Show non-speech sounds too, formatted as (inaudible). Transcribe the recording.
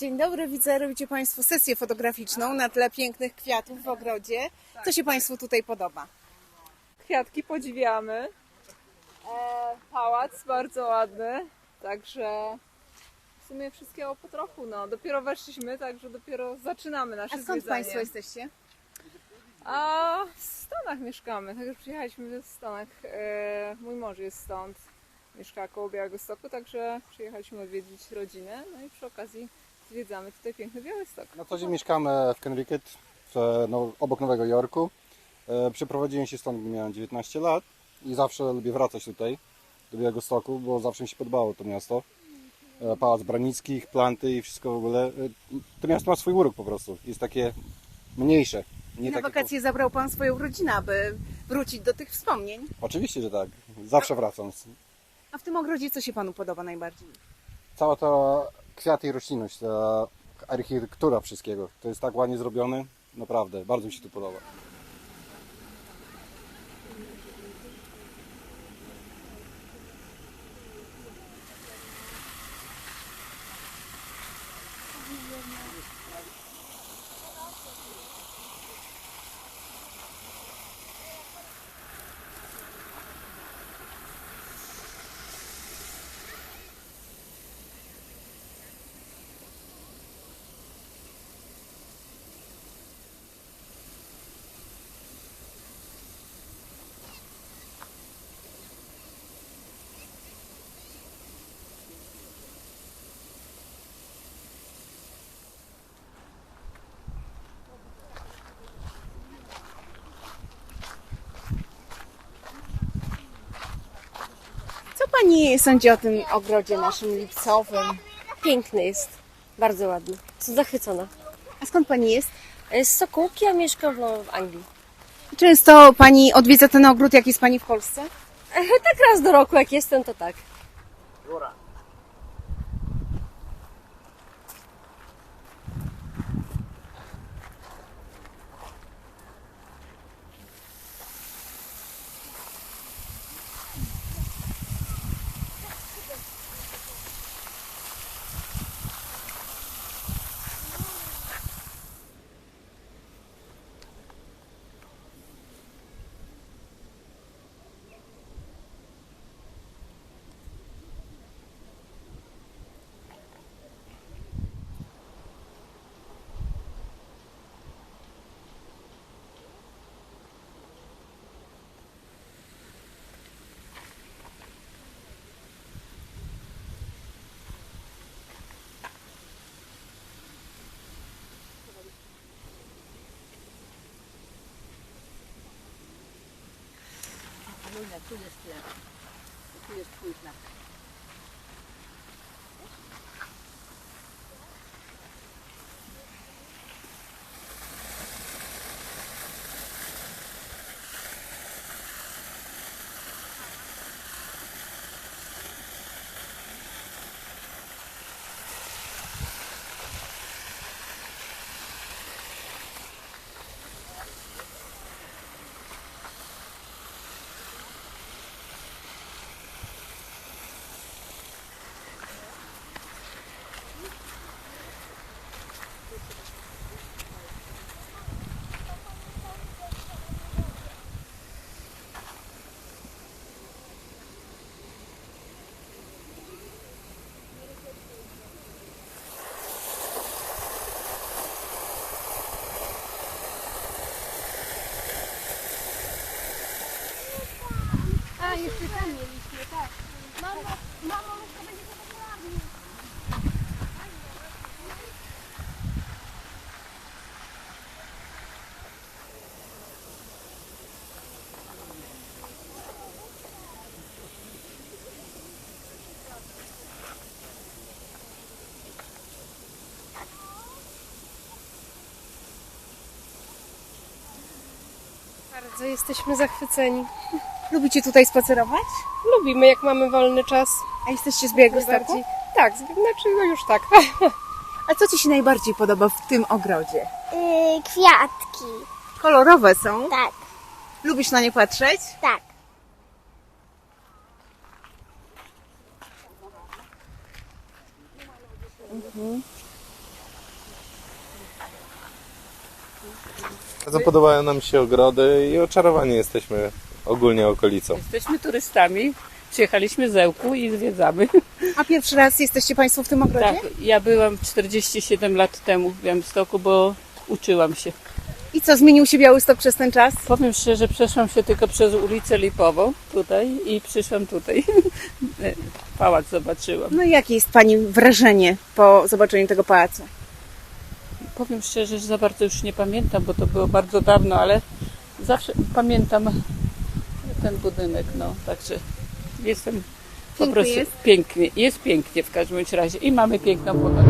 Dzień dobry, widzę, robicie Państwo sesję fotograficzną na tle pięknych kwiatów w ogrodzie. Co się Państwu tutaj podoba? Kwiatki podziwiamy. E, pałac bardzo ładny, także w sumie wszystkiego po trochu. No. Dopiero weszliśmy, także dopiero zaczynamy nasze A skąd zwiedzanie. Państwo jesteście? A w Stanach mieszkamy, także przyjechaliśmy w Stanach. E, mój mąż jest stąd, mieszka koło Białegostoku, także przyjechaliśmy odwiedzić rodzinę, no i przy okazji zwiedzamy tutaj piękny Białystok. Na co dzień mieszkamy w Connecticut, w, no, obok Nowego Jorku. E, Przeprowadziłem się stąd, gdy miałem 19 lat i zawsze lubię wracać tutaj, do Białegostoku, bo zawsze mi się podobało to miasto. E, Pałac Branickich, planty i wszystko w ogóle. E, To miasto ma swój urok po prostu. Jest takie mniejsze. Nie Na takie wakacje zabrał Pan swoją rodzinę, aby wrócić do tych wspomnień. Oczywiście, że tak. Zawsze wracam. A w tym ogrodzie co się Panu podoba najbardziej? Cała ta kwiaty i roślinność, ta architektura wszystkiego. To jest tak ładnie zrobione. Naprawdę, bardzo mi się tu podoba. Pani sądzi o tym ogrodzie naszym lipcowym? Piękny jest, bardzo ładny. Jestem zachwycona. A skąd Pani jest? Z Sokółki, a mieszkam w Anglii. Często Pani odwiedza ten ogród, jak jest Pani w Polsce? Tak raz do roku, jak jestem, to tak. Wojna, tu jest, tu jest twój znak. A, jeszcze tam mieliśmy, tak. Mamo, mamo, to będzie popularny. Bardzo jesteśmy zachwyceni. Lubicie tutaj spacerować? Lubimy, jak mamy wolny czas. A jesteście z Białegostoku? Tak, z, znaczy no już tak. (laughs) A co Ci się najbardziej podoba w tym ogrodzie? Yy, kwiatki. Kolorowe są? Tak. Lubisz na nie patrzeć? Tak. Mhm. Bardzo podobają nam się ogrody i oczarowani jesteśmy ogólnie okolicą. Jesteśmy turystami, przyjechaliśmy z Ełku i zwiedzamy. A pierwszy raz jesteście Państwo w tym ogrodzie? Tak, ja byłam 47 lat temu w Białymstoku, bo uczyłam się. I co, zmienił się Białystok przez ten czas? Powiem szczerze, przeszłam się tylko przez ulicę Lipową tutaj i przyszłam tutaj. (laughs) Pałac zobaczyłam. No i jakie jest Pani wrażenie po zobaczeniu tego pałacu? Powiem szczerze, że za bardzo już nie pamiętam, bo to było bardzo dawno, ale zawsze pamiętam ten budynek, no, także jestem po prostu jest? pięknie, jest pięknie w każdym razie i mamy piękną pogodę.